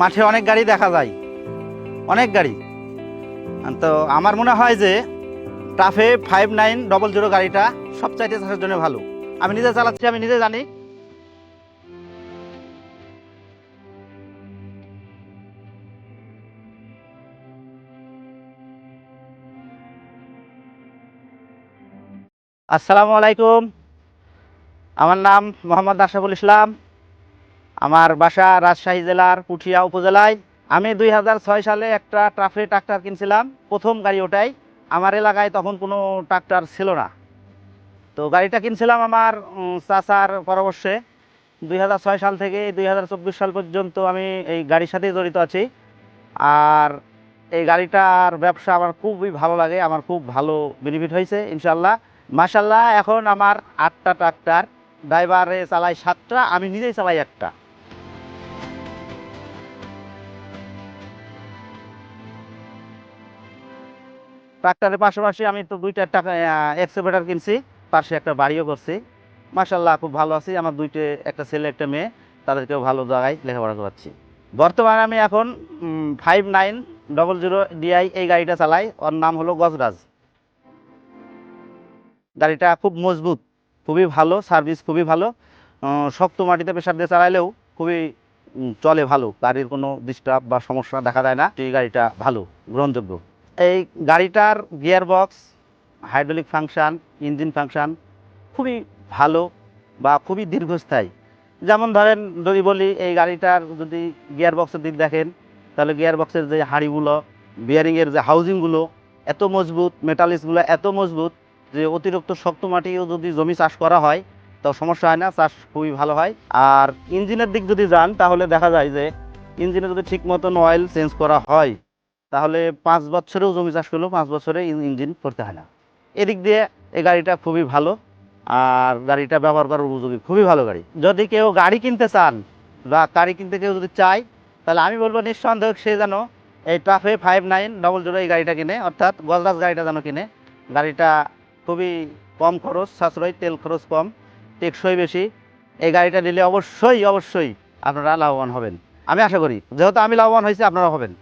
মাঠে অনেক গাড়ি দেখা যায়। অনেক গাড়ি। তো আমার মনে হয় যে TAFE five nine double zero গাড়িটা সবচাইতে চাষের জন্য ভালো। আমি নিজে চালাচ্ছি, আমি নিজে জানি। আসসালামু আলাইকুম। আমার নাম মোহাম্মদ আশরাফুল ইসলাম। আমার বাসা রাজশাহী জেলার পুঠিয়া উপজেলায়। আমি দুই হাজার ছয় সালে একটা ট্রাফে ট্রাক্টর কিনছিলাম, প্রথম গাড়ি ওটাই। আমার এলাকায় তখন কোনো ট্রাক্টর ছিল না। তো গাড়িটা কিনছিলাম আমার চাচার পরামর্শে। দুই সাল থেকে দুই হাজার চব্বিশ সাল পর্যন্ত আমি এই গাড়ির সাথেই জড়িত আছি। আর এই গাড়িটার ব্যবসা আমার খুবই ভালো লাগে, আমার খুব ভালো বেনিফিট হয়েছে ইনশাল্লাহ মাসাল্লাহ এখন আমার আটটা ট্রাক্টর ড্রাইভারে চালাই সাতটা, আমি নিজেই চালাই একটা। ট্রাক্টরের পাশাপাশি আমি তো দুইটা টাকা এক্সেভেটার কিনছি, পাশে একটা বাড়িও করছি। মাসাল্লাহ খুব ভালো আছি। আমার দুইটে, একটা ছেলে, একটা মেয়ে, তাদেরকেও ভালো জায়গায় লেখাপড়া করাচ্ছি। বর্তমানে আমি এখন five nine double zero DI এই গাড়িটা চালাই। ওর নাম হলো গজরাজ। গাড়িটা খুব মজবুত, খুবই ভালো সার্ভিস খুবই ভালো। শক্ত মাটিতে প্রেশার দিয়ে চালাইলেও খুবই চলে ভালো। গাড়ির কোনো ডিস্টার্ব বা সমস্যা দেখা যায় না। এই গাড়িটা ভালো, গ্রহণযোগ্য। এই গাড়িটার gear box hydraulic function, engine function খুবই ভালো বা খুবই দীর্ঘস্থায়ী। যেমন ধরেন, যদি বলি এই গাড়িটার যদি গিয়ার বক্সের দিক দেখেন, তাহলে গিয়ার বক্সের যে হাঁড়িগুলো, বিয়ারিংয়ের যে হাউজিংগুলো, এত মজবুত মেটালিক্সগুলো এত মজবুত যে অতিরিক্ত শক্ত মাটিও যদি জমি চাষ করা হয়, তো সমস্যা হয় না, চাষ খুবই ভালো হয়। আর ইঞ্জিনের দিক যদি যান, তাহলে দেখা যায় যে ইঞ্জিনে যদি ঠিক মতন অয়েল চেঞ্জ করা হয় তাহলে পাঁচ বছরেও জমি চাষ করলেও পাঁচ বছরে ইঞ্জিন করতে হয় না। এদিক দিয়ে এই গাড়িটা খুবই ভালো, আর গাড়িটা ব্যবহার করার উপযোগী, খুবই ভালো গাড়ি। যদি কেউ গাড়ি কিনতে চান বা গাড়ি কিনতে কেউ যদি চায়, তাহলে আমি বলব নিঃসন্দেহ সে যেন এই TAFE five nine double zero এই গাড়িটা কিনে, অর্থাৎ গজরাজ গাড়িটা যেন কিনে। গাড়িটা খুবই কম খরচ, সাশ্রয়, তেল খরচ কম, টেকসই বেশি। এই গাড়িটা নিলে অবশ্যই অবশ্যই আপনারা লাভবান হবেন। আমি আশা করি, যেহেতু আমি লাভবান হয়েছি আপনারা হবেন।